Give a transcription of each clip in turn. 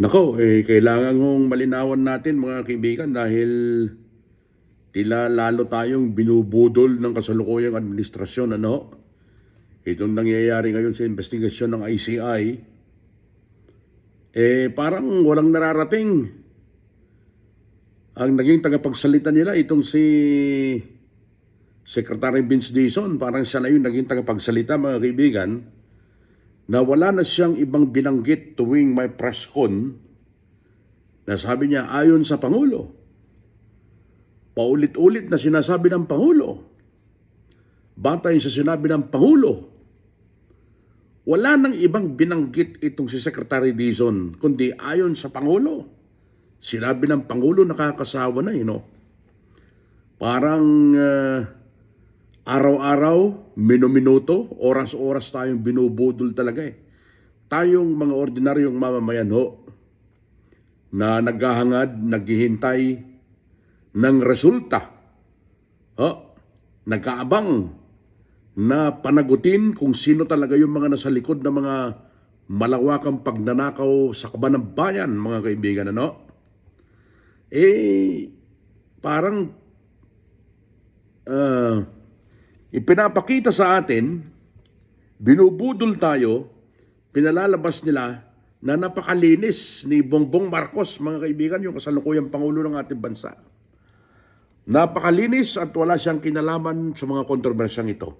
Nako, eh, kailangan hong malinawan natin mga kaibigan dahil tila lalo tayong binubudol ng kasalukuyang administrasyon. Ano? Itong nangyayari ngayon sa investigasyon ng ICI, eh parang walang nararating. Ang naging tagapagsalita nila itong si Secretary Vince Dizon, parang siya na yung naging tagapagsalita mga kaibigan, na wala na siyang ibang binanggit tuwing may press con na sabi niya ayon sa Pangulo. Paulit-ulit na sinasabi ng Pangulo. Batay sa sinabi ng Pangulo. Wala nang ibang binanggit itong si Secretary Dizon, kundi ayon sa Pangulo. Sinabi ng Pangulo nakakasawa na, you know. Parang ah, araw-araw, minuminuto, oras-oras tayong binubudol talaga eh. Tayong mga ordinaryong mamamayan ho, na naghahangad, naghihintay ng resulta. Ho, nagkaabang na panagutin kung sino talaga yung mga nasa likod ng mga malawakang pagnanakaw sa kaban ng bayan, mga kaibigan, ano? Eh, parang ah, ipinapakita sa atin, binubudol tayo, pinalalabas nila na napakalinis ni Bongbong Marcos, mga kaibigan, yung kasalukuyang Pangulo ng ating bansa. Napakalinis at wala siyang kinalaman sa mga kontrobersyang ito.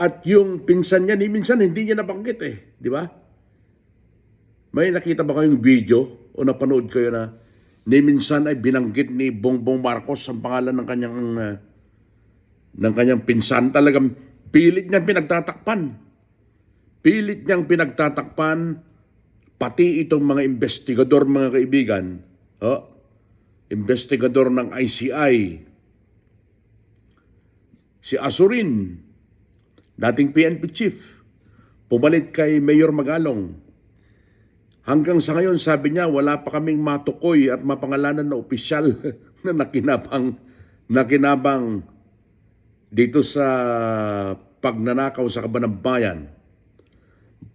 At yung pinsan niya, ni minsan hindi niya nabanggit eh, di ba? May nakita ba kayong video o napanood kayo na ni minsan ay binanggit ni Bongbong Marcos ang pangalan ng kanyang ah, ng kanyang pinsan talagang pilit niyang pinagtatakpan. Pilit niyang pinagtatakpan pati itong mga investigador mga kaibigan. Oh, investigador ng ICI. Si Asurin, dating PNP chief, pumalit kay Mayor Magalong. Hanggang sa ngayon, sabi niya, wala pa kaming matukoy at mapangalanan na opisyal na nakinabang, nakinabang dito sa pagnanakaw sa kaban ng bayan.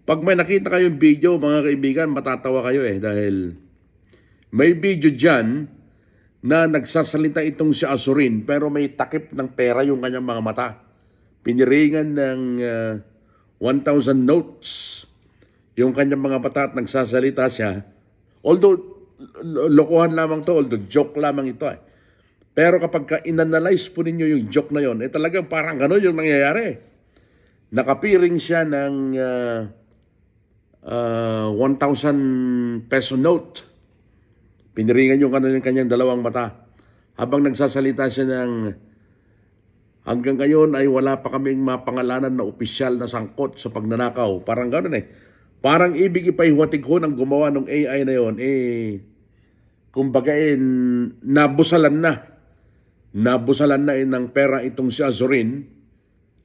Pag may nakita kayong video, mga kaibigan, matatawa kayo eh dahil may video dyan na nagsasalita itong si Asurin pero may takip ng pera yung kanyang mga mata. Piniringan ng ah, 1,000 notes yung kanyang mga mata at nagsasalita siya. Although, lo- lokohan lamang to, although joke lamang ito eh. Pero kapag ka inanalyze po ninyo yung joke na yon, eh talagang parang gano'n yung nangyayari. Nakapiring siya ng ah, ah, 1,000 peso note. Piniringan yung kanyang, kanyang dalawang mata. Habang nagsasalita siya ng hanggang ngayon ay wala pa kaming mapangalanan na opisyal na sangkot sa pagnanakaw. Parang gano'n eh. Parang ibig ipaihuwatig ko ng gumawa ng AI na yon eh, kumbaga eh, nabusalan na. Nabusalan na ng pera itong si Azurin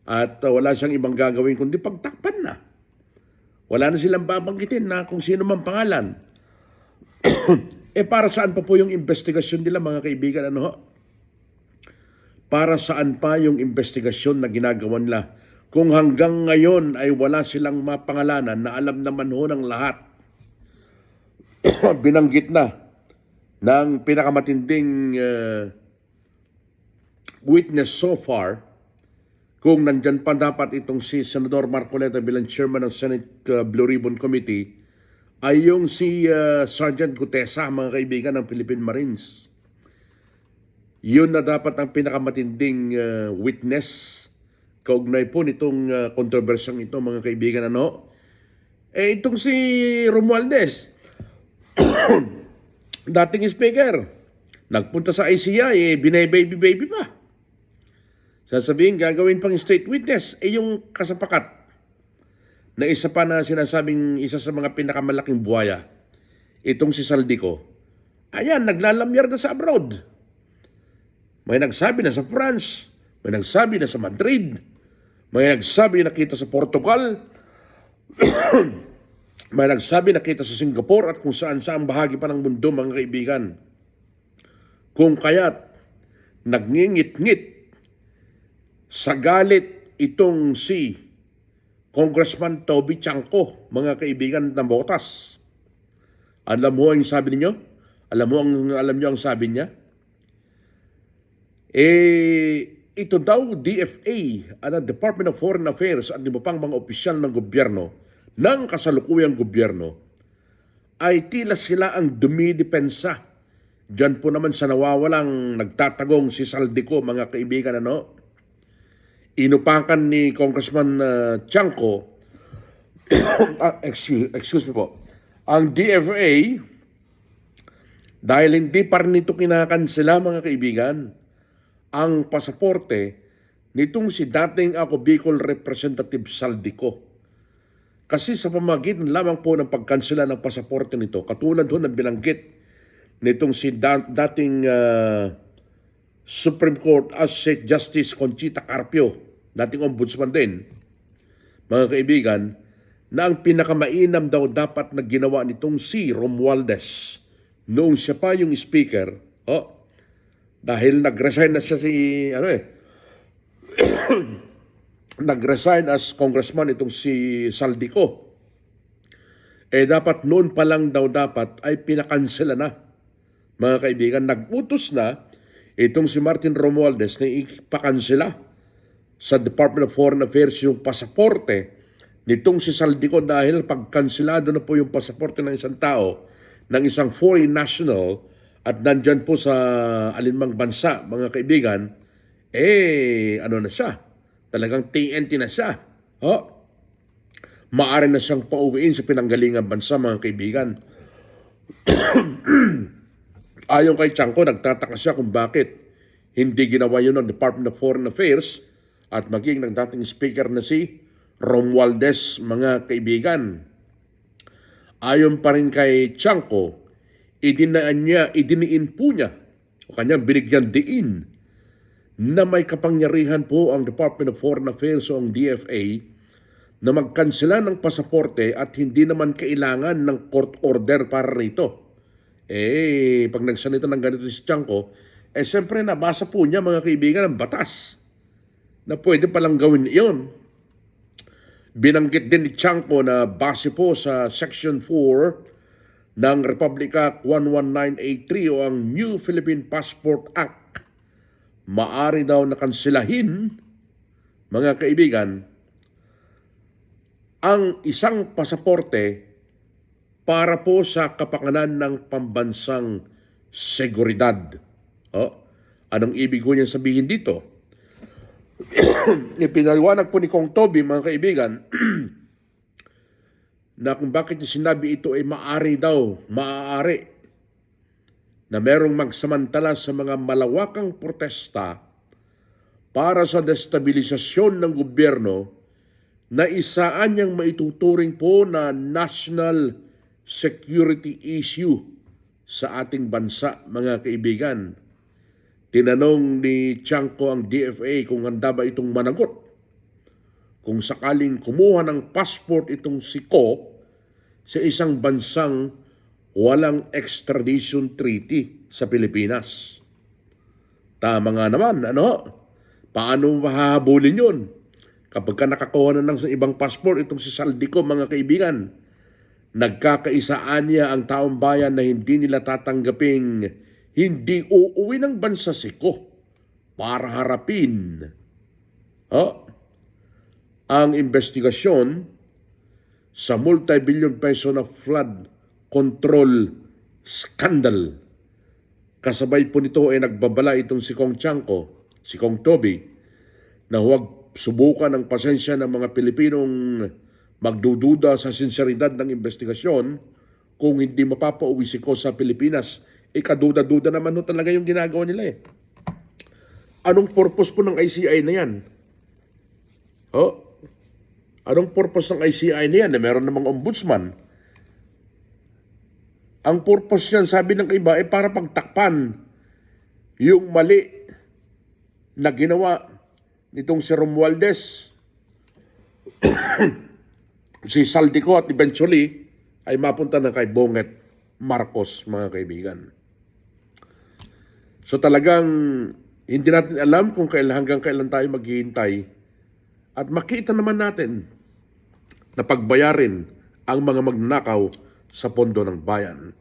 at uh, wala siyang ibang gagawin kundi pagtakpan na. Wala na silang babanggitin na kung sino man pangalan. eh para saan pa po yung investigasyon nila mga kaibigan ano ho? Para saan pa yung investigasyon na ginagawa nila? Kung hanggang ngayon ay wala silang mapangalanan na alam naman ho ng lahat. Binanggit na ng pinakamatinding uh, witness so far kung nandyan pa dapat itong si Senador Marcoleta bilang chairman ng Senate uh, Blue Ribbon Committee ay yung si uh, Sergeant Gutesa, mga kaibigan ng Philippine Marines. Yun na dapat ang pinakamatinding uh, witness kaugnay po nitong uh, kontrobersyang ito, mga kaibigan. Ano? Eh, itong si Romualdez, dating speaker, nagpunta sa ICI, eh, binay-baby-baby pa. Sasabihin, gagawin pang state witness, eh yung kasapakat na isa pa na sinasabing isa sa mga pinakamalaking buhaya, itong si Saldico, ayan, naglalamyar na sa abroad. May nagsabi na sa France, may nagsabi na sa Madrid, may nagsabi na kita sa Portugal, may nagsabi na kita sa Singapore at kung saan saan bahagi pa ng mundo, mga kaibigan. Kung kaya't nagngingit-ngit sa galit itong si Congressman Toby Chanko, mga kaibigan ng botas. Alam mo ang sabi ninyo? Alam mo ang alam niyo ang sabi niya? Eh, ito daw DFA, ano, Department of Foreign Affairs at iba pang mga opisyal ng gobyerno ng kasalukuyang gobyerno ay tila sila ang dumidepensa. Diyan po naman sa nawawalang nagtatagong si Saldico, mga kaibigan, ano? Inupakan ni Congressman uh, Chanco, ah, excuse, excuse me po, ang DFA, dahil hindi pa rin ito kinakansela, mga kaibigan, ang pasaporte nitong si dating ako Bicol Representative Saldico. Kasi sa pamagitan lamang po ng pagkansela ng pasaporte nito, katulad ho ng binanggit nitong si da- dating ah, Supreme Court Associate Justice Conchita Carpio, dating ombudsman din, mga kaibigan, na ang pinakamainam daw dapat na ginawa nitong si Romualdez noong siya pa yung speaker, oh, dahil nag-resign na siya si, ano eh, nag-resign as congressman itong si Saldico. Eh dapat noon pa lang daw dapat ay pinakansela na. Mga kaibigan, nag-utos na itong si Martin Romualdez na ipakansela sa Department of Foreign Affairs yung pasaporte nitong si Saldico dahil pagkanselado na po yung pasaporte ng isang tao, ng isang foreign national at nandyan po sa alinmang bansa, mga kaibigan, eh, ano na siya? Talagang TNT na siya. Oh, Maari na siyang pauwiin sa pinanggalingang bansa, mga kaibigan. Ayon kay Chanko, nagtataka siya kung bakit hindi ginawa yun ng Department of Foreign Affairs at maging ng dating speaker na si Romualdez, mga kaibigan. Ayon pa rin kay Chanko, idinaan niya, idiniin po niya, o kanyang binigyan diin, na may kapangyarihan po ang Department of Foreign Affairs o ang DFA na magkansela ng pasaporte at hindi naman kailangan ng court order para rito. Eh, pag nagsalita ng ganito si Chanko, eh siyempre nabasa po niya mga kaibigan ang batas na pwede palang gawin iyon. Binanggit din ni Chanko na base po sa Section 4 ng Republic Act 11983 o ang New Philippine Passport Act, maari daw na kanselahin, mga kaibigan, ang isang pasaporte para po sa kapakanan ng pambansang seguridad. Oh, anong ibig ko niya sabihin dito? Ipinaliwanag po ni Kong Toby, mga kaibigan, na kung bakit niya sinabi ito ay maari daw, maaari, na merong magsamantala sa mga malawakang protesta para sa destabilisasyon ng gobyerno na isaan niyang maituturing po na national security issue sa ating bansa, mga kaibigan. Tinanong ni Chanko ang DFA kung handa ba itong managot kung sakaling kumuha ng passport itong si Ko sa isang bansang walang extradition treaty sa Pilipinas. Tama nga naman, ano? Paano mahahabulin yun? Kapag ka nakakuha na ng sa ibang passport itong si Saldico, mga kaibigan, nagkakaisaan niya ang taong bayan na hindi nila tatanggaping hindi uuwi ng bansa si Ko para harapin oh, ang investigasyon sa multi-billion peso na flood control scandal. Kasabay po nito ay nagbabala itong si Kong Chanko, si Kong Toby, na huwag subukan ang pasensya ng mga Pilipinong magdududa sa sinseridad ng investigasyon kung hindi mapapauwi si Ko sa Pilipinas. Ikaduda-duda naman no talaga yung ginagawa nila eh. Anong purpose po ng ICI na yan? Oh, Anong purpose ng ICI na yan? Na meron namang ombudsman. Ang purpose niyan, sabi ng iba, ay para pagtakpan yung mali na ginawa nitong si Romualdez, si Saldico at eventually ay mapunta na kay Bonget Marcos, mga kaibigan. So talagang hindi natin alam kung kailan hanggang kailan tayo maghihintay at makita naman natin na pagbayarin ang mga magnakaw sa pondo ng bayan.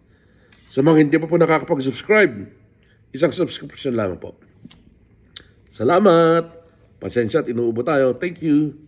Sa mga hindi pa po nakakapag-subscribe, isang subscription lamang po. Salamat! Pasensya at inuubo tayo. Thank you!